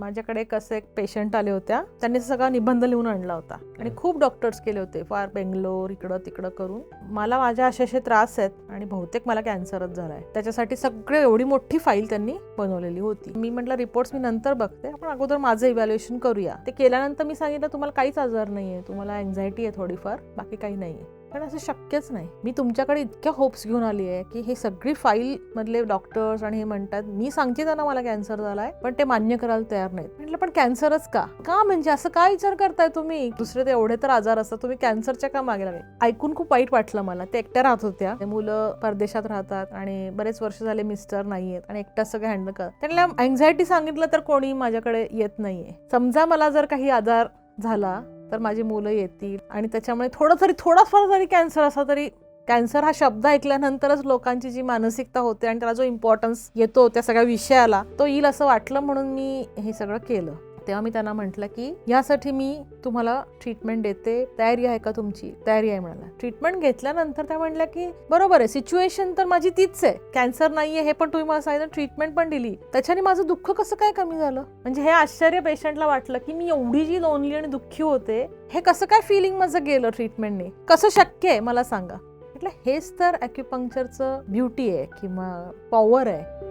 माझ्याकडे कसं एक पेशंट आले होत्या. त्यांनी सगळा निबंध लिहून आणला होता. आणि खूप डॉक्टर्स केले होते फार बेंगलोर इकडं तिकडं करून. मला माझ्या असे असे त्रास आहेत आणि बहुतेक मला कॅन्सरच झालाय. त्याच्यासाठी सगळे एवढी मोठी फाईल त्यांनी बनवलेली होती. मी म्हटलं रिपोर्ट्स मी नंतर बघते. आपण अगोदर माझं इव्हॅल्युएशन करूया. ते केल्यानंतर मी सांगितलं तुम्हाला काहीच आजार नाहीये. तुम्हाला अँझायटी आहे थोडीफार. बाकी काही नाही आहे पण असं शक्यच नाही. मी तुमच्याकडे इतक्या होप्स घेऊन आली आहे की हे सगळी फाईल मधले डॉक्टर्स आणि हे म्हणतात मी सांगते त्यांना मला कॅन्सर झालाय पण ते मान्य करायला तयार नाहीत. म्हटलं पण कॅन्सरच का? का म्हणजे? असं काय विचार करताय तुम्ही? दुसरे ते एवढे तर आजार असतात तुम्ही कॅन्सरच्या का मागे लागले? ऐकून खूप वाईट वाटलं मला. ते एकट्या राहत होत्या. ते मुलं परदेशात राहतात आणि बरेच वर्ष झाले मिस्टर नाहीयेत आणि एकट्या सगळं हँडल कर त्यांना अँझायटी सांगितलं तर कोणी माझ्याकडे येत नाहीये. समजा मला जर काही आजार झाला तर माझी मुलं येतील. आणि त्याच्यामुळे थोडं तरी थोडाफार जरी कॅन्सर असा तरी कॅन्सर हा शब्द ऐकल्यानंतरच लोकांची जी मानसिकता होते आणि त्याला जो इम्पॉर्टन्स येतो त्या सगळ्या विषयाला तो येईल असं वाटलं म्हणून मी हे सगळं केलं. तेव्हा मी त्यांना म्हटलं की यासाठी मी तुम्हाला ट्रीटमेंट देते. तयारी आहे का तुमची? तयारी आहे म्हणाला. ट्रीटमेंट घेतल्यानंतर त्या म्हटल्या की बरोबर आहे. सिच्युएशन तर माझी तीच आहे. कॅन्सर नाहीये हे पण तुम्ही मला सांगितलं. ट्रीटमेंट पण दिली. त्याच्याने माझं दुःख कसं काय कमी झालं? म्हणजे हे आश्चर्य पेशंटला वाटलं की मी एवढी जी लोनली आणि दुःखी होते हे कसं काय फिलिंग माझं गेलं ट्रीटमेंटने कसं शक्य आहे? मला सांगा. म्हटलं हेच तर अॅक्युपंक्चरचं ब्युटी आहे किंवा पॉवर आहे.